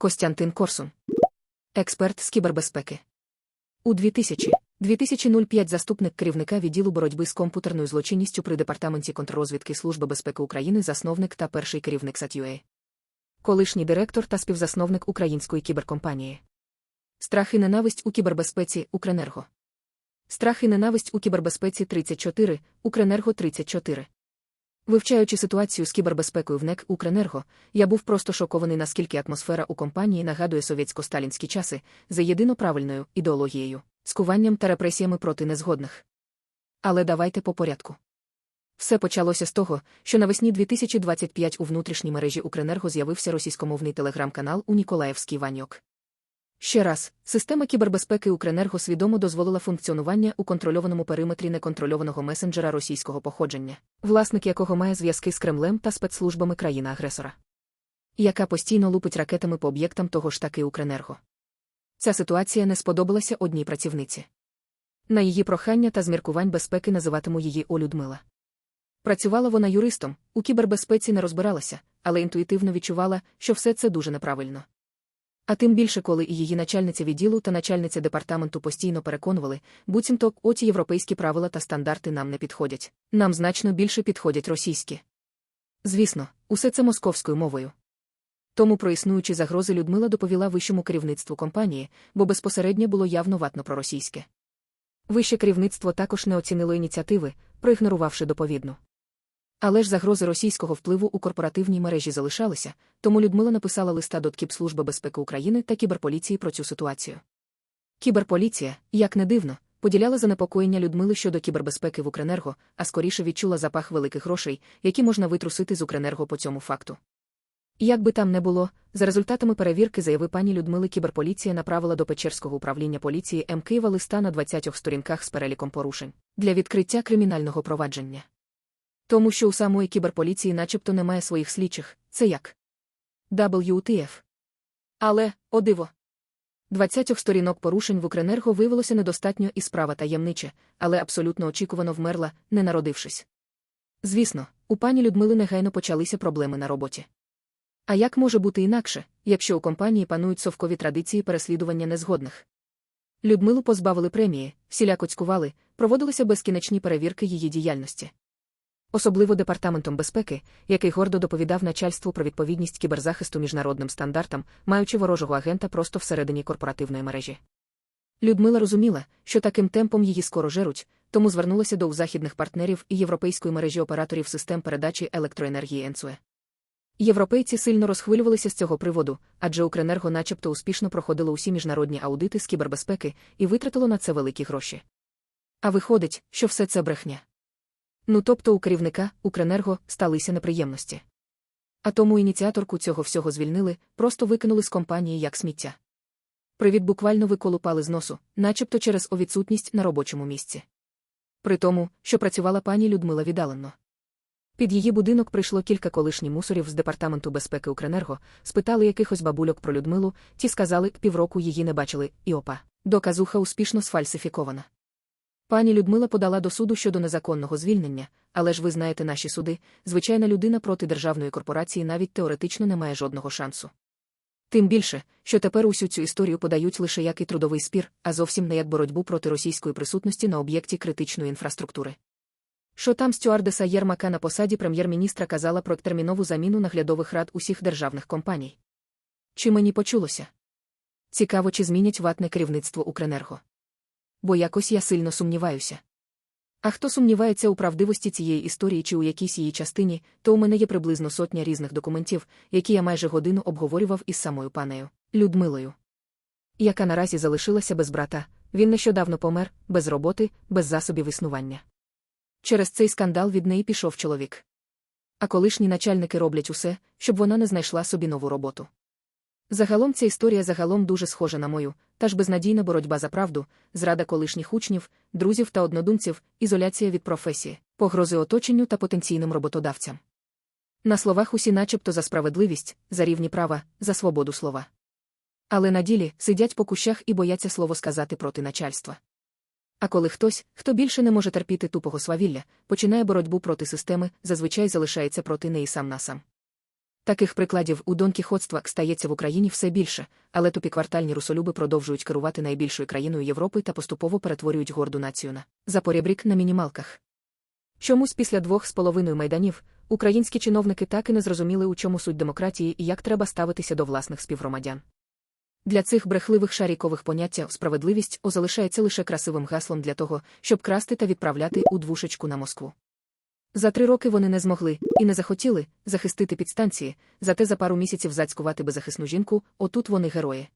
Костянтин Корсун. Експерт з кібербезпеки. У 2000 2005 заступник керівника відділу боротьби з комп'ютерною злочинністю при департаменті контррозвідки Служби безпеки України, засновник та перший керівник САТЮЕ. Колишній директор та співзасновник української кіберкомпанії. Страх і ненависть у кібербезпеці Укренерго. Страх і ненависть у кібербезпеці 34, Укренерго 34. Вивчаючи ситуацію з кібербезпекою в НЕК Укренерго, я був просто шокований, наскільки атмосфера у компанії нагадує совєтсько-сталінські часи за єдино правильною ідеологією, скуванням та репресіями проти незгодних. Але давайте по порядку. Все почалося з того, що навесні 2025 у внутрішній мережі Укренерго з'явився російськомовний телеграм-канал у Ніколаївський Ваньок. Ще раз, система кібербезпеки Укренерго свідомо дозволила функціонування у контрольованому периметрі неконтрольованого месенджера російського походження, власник якого має зв'язки з Кремлем та спецслужбами країни-агресора, яка постійно лупить ракетами по об'єктам того ж таки Укренерго. Ця ситуація не сподобалася одній працівниці. На її прохання та зміркувань безпеки називатиму її О Людмила. Працювала вона юристом, у кібербезпеці не розбиралася, але інтуїтивно відчувала, що все це дуже неправильно. А тим більше, коли і її начальниця відділу та начальниця департаменту постійно переконували, буцімто оті європейські правила та стандарти нам не підходять, нам значно більше підходять російські. Звісно, усе це московською мовою. Тому про існуючі загрози Людмила доповіла вищому керівництву компанії, бо безпосередньо було явно ватно проросійське. Вище керівництво також не оцінило ініціативи, проігнорувавши доповідну. Але ж загрози російського впливу у корпоративній мережі залишалися, тому Людмила написала листа до ТКІП Служби безпеки України та кіберполіції про цю ситуацію. Кіберполіція, як не дивно, поділяла занепокоєння Людмили щодо кібербезпеки в Укренерго, а скоріше відчула запах великих грошей, які можна витрусити з Укренерго по цьому факту. Як би там не було, за результатами перевірки заяви пані Людмили кіберполіція направила до Печерського управління поліції М Києва листа на 20 сторінках з переліком порушень для відкриття кримінального провадження. Тому що у самої кіберполіції начебто немає своїх слідчих, це як WTF. Але, о диво. 20 сторінок порушень в Укренерго виявилося недостатньо і справа таємнича, але абсолютно очікувано вмерла, не народившись. Звісно, у пані Людмили негайно почалися проблеми на роботі. А як може бути інакше, якщо у компанії панують совкові традиції переслідування незгодних? Людмилу позбавили премії, всіляко цькували, проводилися безкінечні перевірки її діяльності. Особливо департаментом безпеки, який гордо доповідав начальству про відповідність кіберзахисту міжнародним стандартам, маючи ворожого агента просто всередині корпоративної мережі. Людмила розуміла, що таким темпом її скоро жеруть, тому звернулася до західних партнерів і європейської мережі операторів систем передачі електроенергії ЕНЦУЕ. Європейці сильно розхвилювалися з цього приводу, адже Укренерго начебто успішно проходило усі міжнародні аудити з кібербезпеки і витратило на це великі гроші. А виходить, що все це брехня. Ну тобто у керівника Укренерго сталися неприємності. А тому ініціаторку цього всього звільнили, просто викинули з компанії як сміття. Привід буквально виколупали з носу, начебто через овідсутність на робочому місці. При тому, що працювала пані Людмила віддалено. Під її будинок прийшло кілька колишніх мусорів з департаменту безпеки Укренерго, спитали якихось бабульок про Людмилу, ті сказали, півроку її не бачили, і опа. Доказуха успішно сфальсифікована. Пані Людмила подала до суду щодо незаконного звільнення, але ж ви знаєте наші суди, звичайна людина проти державної корпорації навіть теоретично не має жодного шансу. Тим більше, що тепер усю цю історію подають лише як і трудовий спір, а зовсім не як боротьбу проти російської присутності на об'єкті критичної інфраструктури. Що там стюардеса Єрмака на посаді прем'єр-міністра казала про термінову заміну наглядових рад усіх державних компаній? Чи мені почулося? Цікаво, чи змінять ватне керівництво Укренерго. Бо якось я сильно сумніваюся. А хто сумнівається у правдивості цієї історії чи у якійсь її частині, то у мене є приблизно сотня різних документів, які я майже годину обговорював із самою панею Людмилою, яка наразі залишилася без брата, він нещодавно помер, без роботи, без засобів існування. Через цей скандал від неї пішов чоловік. А колишні начальники роблять усе, щоб вона не знайшла собі нову роботу. Загалом ця історія загалом дуже схожа на мою, та ж безнадійна боротьба за правду, зрада колишніх учнів, друзів та однодумців, ізоляція від професії, погрози оточенню та потенційним роботодавцям. На словах усі начебто за справедливість, за рівні права, за свободу слова. Але на ділі сидять по кущах і бояться слово сказати проти начальства. А коли хтось, хто більше не може терпіти тупого свавілля, починає боротьбу проти системи, зазвичай залишається проти неї сам на сам. Таких прикладів у донкіхотства стається в Україні все більше, але тупі квартальні русолюби продовжують керувати найбільшою країною Європи та поступово перетворюють горду націю на запорібрік на мінімалках. Чомусь після двох з половиною майданів українські чиновники так і не зрозуміли, у чому суть демократії і як треба ставитися до власних співгромадян. Для цих брехливих шарікових поняття справедливість о залишається лише красивим гаслом для того, щоб красти та відправляти у двушечку на Москву. За три роки вони не змогли і не захотіли захистити підстанції, зате за пару місяців зацькувати беззахисну жінку, отут вони герої.